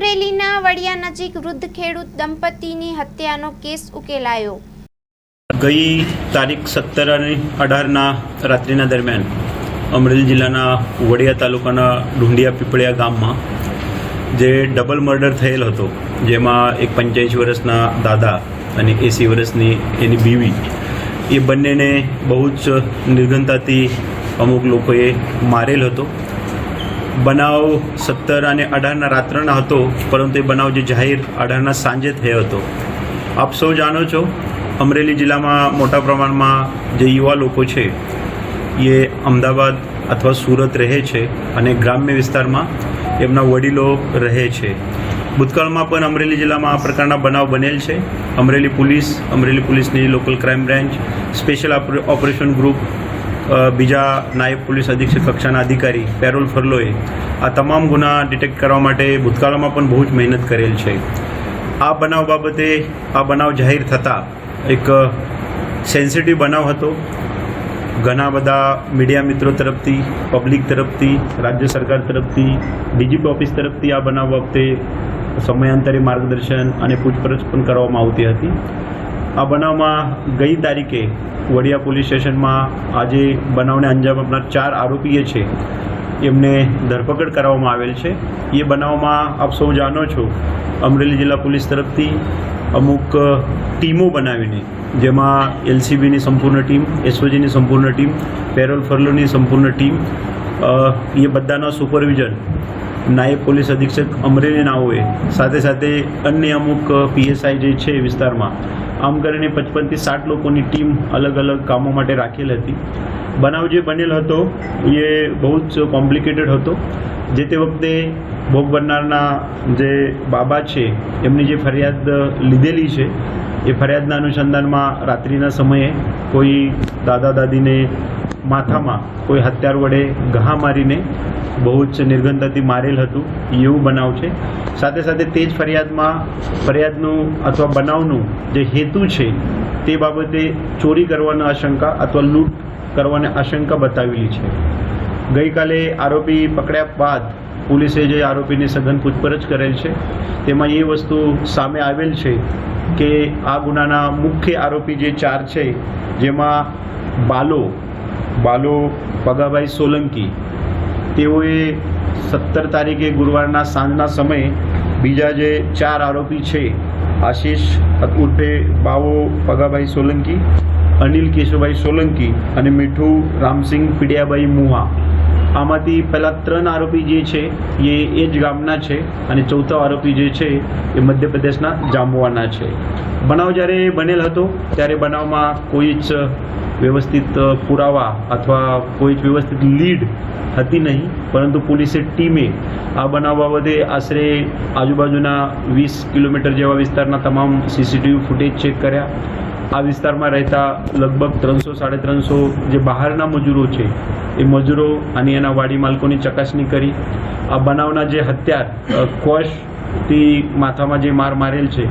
અમરેલીના વડિયા નજીક વૃદ્ધ ખેડૂત દંપતીની હત્યાનો કેસ ઉકેલાયો. ગઈ તારીખ સત્તર અને અઢારના રાત્રિના દરમિયાન અમરેલી જિલ્લાના વડિયા તાલુકાના ઢુંડિયા પીપળિયા ગામમાં જે ડબલ મર્ડર થયેલ હતો, જેમાં એક પંચ્યાસી વર્ષના દાદા અને એંસી વર્ષની એની બીવી, એ બંનેને બહુ જ નિર્ઘનતાથી અમુક લોકોએ મારેલ હતો. બનાવ સત્તર અને અઢારના રાત્રના હતો, પરંતુ એ બનાવ જે જાહેર અઢારના સાંજે થયો હતો. આપ સૌ જાણો છો, અમરેલી જિલ્લામાં મોટા પ્રમાણમાં જે યુવા લોકો છે, એ અમદાવાદ અથવા સુરત રહે છે અને ગ્રામ્ય વિસ્તારમાં એમના વડીલો રહે છે. ભૂતકાળમાં પણ અમરેલી જિલ્લામાં આ પ્રકારના બનાવ બનેલ છે. અમરેલી પોલીસ, અમરેલી પોલીસની local crime branch, special operation group બીજા નાયબ પોલીસ અધિક્ષક કક્ષાના અધિકારી પેરોલ ફરલોએ આ તમામ ગુના ડિટેક્ટ કરવા માટે ભૂતકાળમાં પણ બહુ જ મહેનત કરેલ છે. આ બનાવ બાબતે, આ બનાવ જાહેર થતાં એક સેન્સિટિવ બનાવ હતો. ઘણા બધા મીડિયા મિત્રો તરફથી, પબ્લિક તરફથી, રાજ્ય સરકાર તરફથી, ડીજીપી ઓફિસ તરફથી આ બનાવ બાબતે સમયાંતરે માર્ગદર્શન અને પૂછપરછ પણ કરવામાં આવતી હતી. આ બનાવમાં ગઈ તારીખે વડિયા પોલીસ સ્ટેશનમાં આજે બનાવને અંજામ આપનાર ચાર આરોપીએ છે. એમને ધરપકડ કરવામાં આવેલ છે. એ બનાવમાં આપ સૌ જાણો છો, અમરેલી જિલ્લા પોલીસ તરફથી અમુક ટીમો બનાવીને, જેમાં એલસીબીની સંપૂર્ણ ટીમ, એસઓજીની સંપૂર્ણ ટીમ, પેરોલ ફરલોની સંપૂર્ણ ટીમ એ બધાના સુપરવિઝન નાયબ પોલીસ અધિક્ષક અમરેલી નાઓએ સાથે સાથે અન્ય અમુક પીએસઆઈ જે છે વિસ્તારમાં. આમ કરીને પચપનથી સાઠ લોકોની ટીમ અલગ અલગ કામો માટે રાખેલ હતી. બનાવ જે બનેલ હતો એ બહુ જ કોમ્પ્લિકેટેડ હતો. જે તે વખતે ભોગ બનનારના જે બાબા છે, એમની જે ફરિયાદ લીધેલી છે, એ ફરિયાદના અનુસંધાનમાં રાત્રિના સમયે કોઈ દાદા દાદીને માથામાં કોઈ હથિયાર વડે ઘા મારીને બહુ જ નિર્ગંધાથી મારેલ હતું, એવું બનાવ છે. સાથે સાથે તે જ ફરિયાદમાં, ફરિયાદનું અથવા બનાવનું જે હેતુ છે, તે બાબતે ચોરી કરવાની આશંકા અથવા લૂંટ કરવાની આશંકા બતાવેલી છે. ગઈકાલે આરોપી પકડ્યા બાદ પોલીસે જે આરોપીની સઘન પૂછપરછ કરેલ છે, તેમાં એ વસ્તુ સામે આવેલ છે કે આ ગુનાના મુખ્ય આરોપી જે ચાર છે, જેમાં બાલો બાલો પગાભાઈ સોલંકી. તેઓએ સત્તર તારીખે ગુરુવારના સાંજના સમયે બીજા જે ચાર આરોપી છે, આશીષ ઉર્ફે બાવો પગાભાઈ સોલંકી, અનિલ કેશુભાઈ સોલંકી અને મીઠું રામસિંગ પીડિયાભાઈ મુહા. આમાંથી પહેલાં ત્રણ આરોપી જે છે, એ એ જ ગામના છે અને ચોથો આરોપી જે છે, એ મધ્યપ્રદેશના જામવાના છે. બનાવ જ્યારે બનેલ હતો, ત્યારે બનાવમાં કોઈ જ વ્યવસ્થિત પુરાવા અથવા કોઈ જ વ્યવસ્થિત લીડ હતી નહીં, પરંતુ પોલીસે ટીમે આ બનાવ બાબતે આશરે આજુબાજુના વીસ કિલોમીટર જેવા વિસ્તારના તમામ સીસીટીવી ફૂટેજ ચેક કર્યા. આ વિસ્તારમાં રહેતા લગભગ ત્રણસો, સાડે ત્રણસો જે બહારના મજૂરો છે, એ મજૂરો અને એના વાડી માલકોની ચકાસણી કરી. આ બનાવના જે હત્યાર કોશથી માથામાં જે માર મારેલ છે,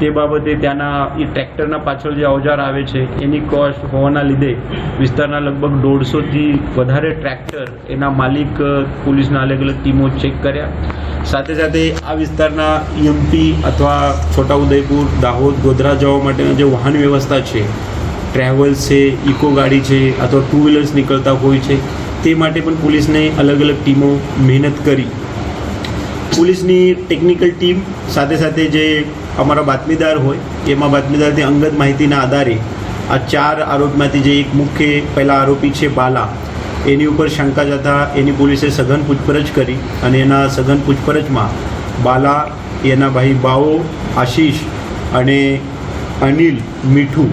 તે બાબતે ત્યાંના એ ટ્રેક્ટરના પાછળ જે અવજાર આવે છે, એની કોસ્ટ હોવાના લીધે વિસ્તારના લગભગ દોઢસોથી વધારે ટ્રેક્ટર એના માલિક પોલીસના અલગ અલગ ટીમો ચેક કર્યા. સાથે સાથે આ વિસ્તારના એમપી અથવા છોટાઉદેપુર, દાહોદ, ગોધરા જવા માટેની જે વાહન વ્યવસ્થા છે ટ્રાવેલ્સ છે ઇકો ગાડી છે અથવા ટુ વ્હીલર્સ નીકળતા હોય છે, તે માટે પણ પોલીસને અલગ અલગ ટીમો મહેનત કરી. પોલીસની ટેકનિકલ ટીમ સાથે સાથે જે અમારા બાતમીદાર હોય, એમાં બાતમીદારથી અંગત માહિતીના આધારે આ ચાર આરોપીમાંથી જે એક મુખ્ય પહેલા આરોપી છે બાલા એની ઉપર શંકા જતા એની પોલીસે સઘન પૂછપરછ કરી અને એના સઘન પૂછપરછમાં બાલા, એના ભાઈ બાઓ, આશીષ અને અનિલ, મીઠું,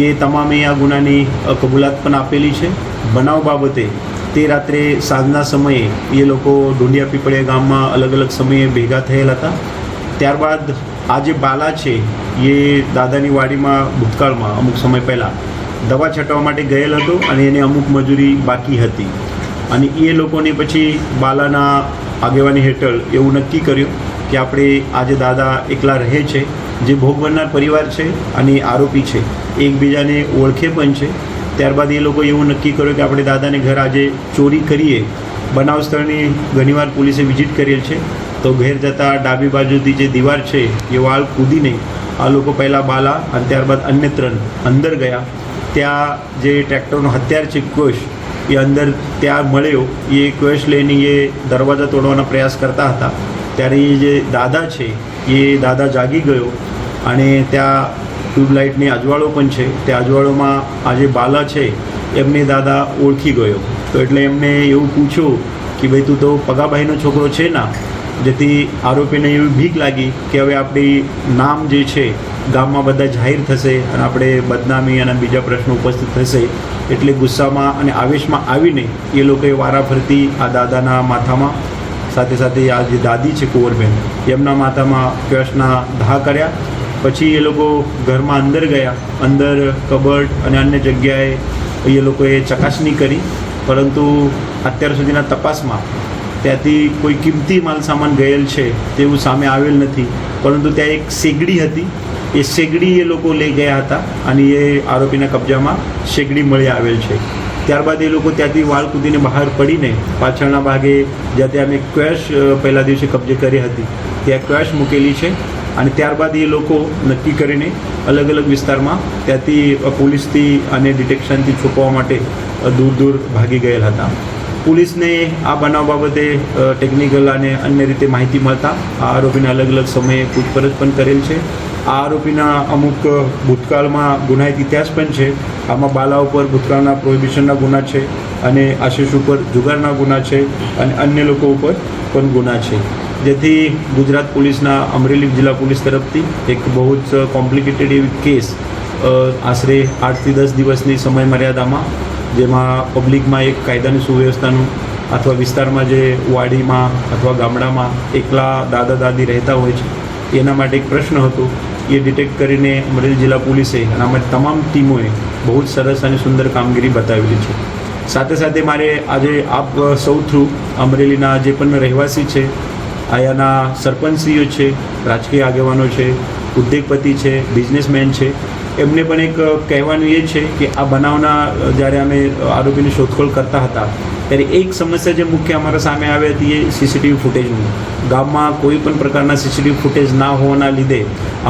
એ તમામે આ ગુનાની કબૂલાત પણ આપેલી છે. બનાવ બાબતે તે રાત્રે સાંજના સમયે એ લોકો ડુંડિયા પીપળિયા ગામમાં અલગ અલગ સમયે ભેગા થયેલા હતા. ત્યારબાદ આ જે બાલા છે, એ દાદાની વાડીમાં ભૂતકાળમાં, અમુક સમય પહેલાં દવા છંટવા માટે ગયેલ હતો અને એને અમુક મજૂરી બાકી હતી. અને એ લોકોને પછી બાલાના આગેવાની હેઠળ એવું નક્કી કર્યું કે આપણે આજે દાદા એકલા રહે છે, જે ભોગ બનનાર પરિવાર છે અને આરોપી છે, એકબીજાને ઓળખે પણ છે. ત્યારબાદ એ લોકો એવું નક્કી કર્યું કે આપણે દાદાને ઘર આજે ચોરી કરીએ. બનાવ સ્થળની ઘણીવાર પોલીસે વિઝિટ કરેલ છે. તો ઘેર જતાં ડાબી બાજુથી જે દીવાર છે, એ વાળ કૂદીને આ લોકો પહેલાં બાલા અને ત્યારબાદ અન્ય ત્રણ અંદર ગયા. ત્યાં જે ટ્રેક્ટરનો હથિયાર છે કોશ એ અંદર ત્યાં મળ્યો. એ કોશ લઈને એ દરવાજા તોડવાનો પ્રયાસ કરતા હતા. ત્યારે એ જે દાદા છે, એ દાદા જાગી ગયો અને ત્યાં ટ્યુબલાઇટની અજવાળો પણ છે. તે અજવાળોમાં આ જે બાલા છે, એમને દાદા ઓળખી ગયો. તો એટલે એમને એવું પૂછ્યું કે ભાઈ તું તો પગાભાઈનો છોકરો છે ના? જેથી આરોપીને એવી ભીખ લાગી કે હવે આપણી નામ જે છે, ગામમાં બધા જાહેર થશે અને આપણે બદનામી અને બીજા પ્રશ્નો ઉપસ્થિત થશે. એટલે ગુસ્સામાં અને આવેશમાં આવીને એ લોકોએ વારાફરતી આ દાદાના માથામાં. સાથે સાથે આ જે દાદી છે, કુંવરબેન, એમના માથામાં ક્વેશના ઘા કર્યા. પછી એ લોકો ઘરમાં અંદર ગયા. અંદર કબડ અને અન્ય જગ્યાએ એ લોકોએ ચકાસણી કરી. પરંતુ અત્યાર સુધીના તપાસમાં ત્યાંથી કોઈ કિંમતી માલસામાન ગયેલ છે તેવું સામે આવેલ નથી. પરંતુ ત્યાં એક શેગડી હતી. એ સેગડી એ લોકો લઈ ગયા હતા અને એ આરોપીના કબજામાં શેગડી મળી આવેલ છે. ત્યારબાદ એ લોકો ત્યાંથી વાળ કૂદીને બહાર પડીને પાછળના ભાગે જ્યાં ત્યાં અમે ક્વેશ પહેલા દિવસે કબજે કરી હતી. ત્યાં ક્વેશ મૂકેલી છે અને ત્યારબાદ એ લોકો નક્કી કરીને અલગ અલગ વિસ્તારમાં ત્યાંથી પોલીસથી અને ડિટેક્શનથી છુપવા માટે દૂર દૂર ભાગી ગયેલ હતા. પોલીસને આ બનાવ બાબતે ટેકનિકલ અને અન્ય રીતે માહિતી મળતા આ આરોપીને અલગ અલગ સમયે પૂછપરછ પણ કરેલ છે. આ આરોપીના અમુક ભૂતકાળમાં ગુનાહિત ઇતિહાસ પણ છે. આમાં બાલા ઉપર ભૂતકાળના પ્રોહિબિશનના ગુના છે અને આશિષ ઉપર જુગારના ગુના છે અને અન્ય લોકો ઉપર પણ ગુના છે. જેથી ગુજરાત પોલીસના અમરેલી જિલ્લા પોલીસ તરફથી એક બહુ જ કોમ્પ્લિકેટેડ એવી કેસ આશરે આઠથી દસ દિવસની સમય મર્યાદામાં જેમાં પબ્લિકમાં એક કાયદાની સુવ્યવસ્થાનું અથવા વિસ્તારમાં જે વાડીમાં અથવા ગામડામાં એકલા દાદા દાદી રહેતા હોય છે, એના માટે એક પ્રશ્ન હતો. એ ડિટેક્ટ કરીને અમરેલી જિલ્લા પોલીસે અને અમારી તમામ ટીમોએ બહુ જ સરસ અને સુંદર કામગીરી બતાવેલી છે. સાથે સાથે મારે આજે આપ સૌ થ્રુ અમરેલીના જે પણ રહેવાસી છે અહીંયાના સરપંચશ્રીઓ છે, રાજકીય આગેવાનો છે, ઉદ્યોગપતિ છે બિઝનેસમેન છે એમને પણ એક કહેવાનું એ છે કે આ બનાવના, જ્યારે અમે આરોપીની શોધખોળ કરતા હતા, ત્યારે એક સમસ્યા જે મુખ્ય અમારા સામે આવી હતી એ સીસીટીવી ફૂટેજની ગામમાં કોઈ પણ પ્રકારના સીસીટીવી ફૂટેજ ના હોવાના લીધે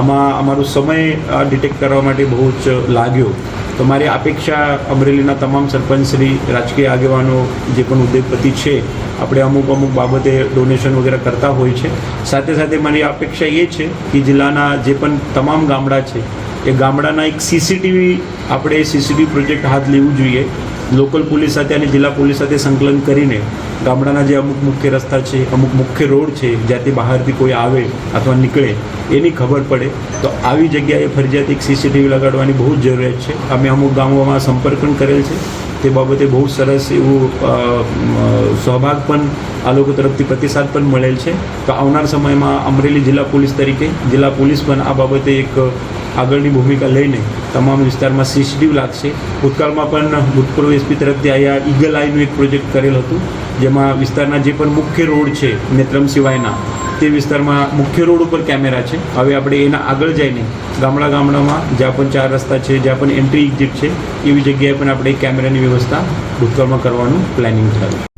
આમાં અમારો સમય ડિટેક્ટ કરવા માટે બહુ જ લાગ્યો. તો મારી અપેક્ષા અમરેલીના તમામ સરપંચશ્રી રાજકીય આગેવાનો, જે પણ ઉદ્યોગપતિ છે, આપણે અમુક અમુક બાબતે ડોનેશન વગેરે કરતા હોય છે. સાથે સાથે મારી અપેક્ષા એ છે કે જિલ્લાના જે પણ તમામ ગામડા છે એ ગામડાના એક સીસીટીવી આપણે સીસીટીવી પ્રોજેક્ટ હાથ લેવું જોઈએ. લોકલ પોલીસ સાથે અને જિલ્લા પોલીસ સાથે સંકલન કરીને ગામડાના જે અમુક મુખ્ય રસ્તા છે, અમુક મુખ્ય રોડ છે, જ્યાંથી બહારથી કોઈ આવે અથવા નીકળે, એની ખબર પડે. તો આવી જગ્યાએ ફરજિયાત એક સીસીટીવી લગાડવાની બહુ જ જરૂરિયાત છે. અમે અમુક ગામોમાં સંપર્ક પણ કરેલ છે. તે બાબતે બહુ સરસ એવું સહભાગ પણ આ લોકો તરફથી પ્રતિસાદ પણ મળેલ છે. તો આવનાર સમયમાં અમરેલી જિલ્લા પોલીસ તરીકે જિલ્લા પોલીસ પણ આ બાબતે એક આગળની ભૂમિકા લઈને તમામ વિસ્તારમાં સીસીટીવી લાગશે. ભૂતકાળમાં પણ ભૂતપૂર્વ એસપી તરફથી અહીંયા ઈગલ આઈનું એક પ્રોજેક્ટ કરેલ હતું, જેમાં વિસ્તારના જે પણ મુખ્ય રોડ છે નેત્રમ સિવાયના, તે વિસ્તારમાં મુખ્ય રોડ ઉપર કેમેરા છે. હવે આપણે એના આગળ જઈને ગામડા ગામડામાં જ્યાં પણ ચાર રસ્તા છે, જ્યાં પણ એન્ટ્રી એક્ઝિટ છે, એવી જગ્યાએ પણ આપણે કેમેરાની વ્યવસ્થા ભૂતકાળમાં કરવાનું પ્લાનિંગ છે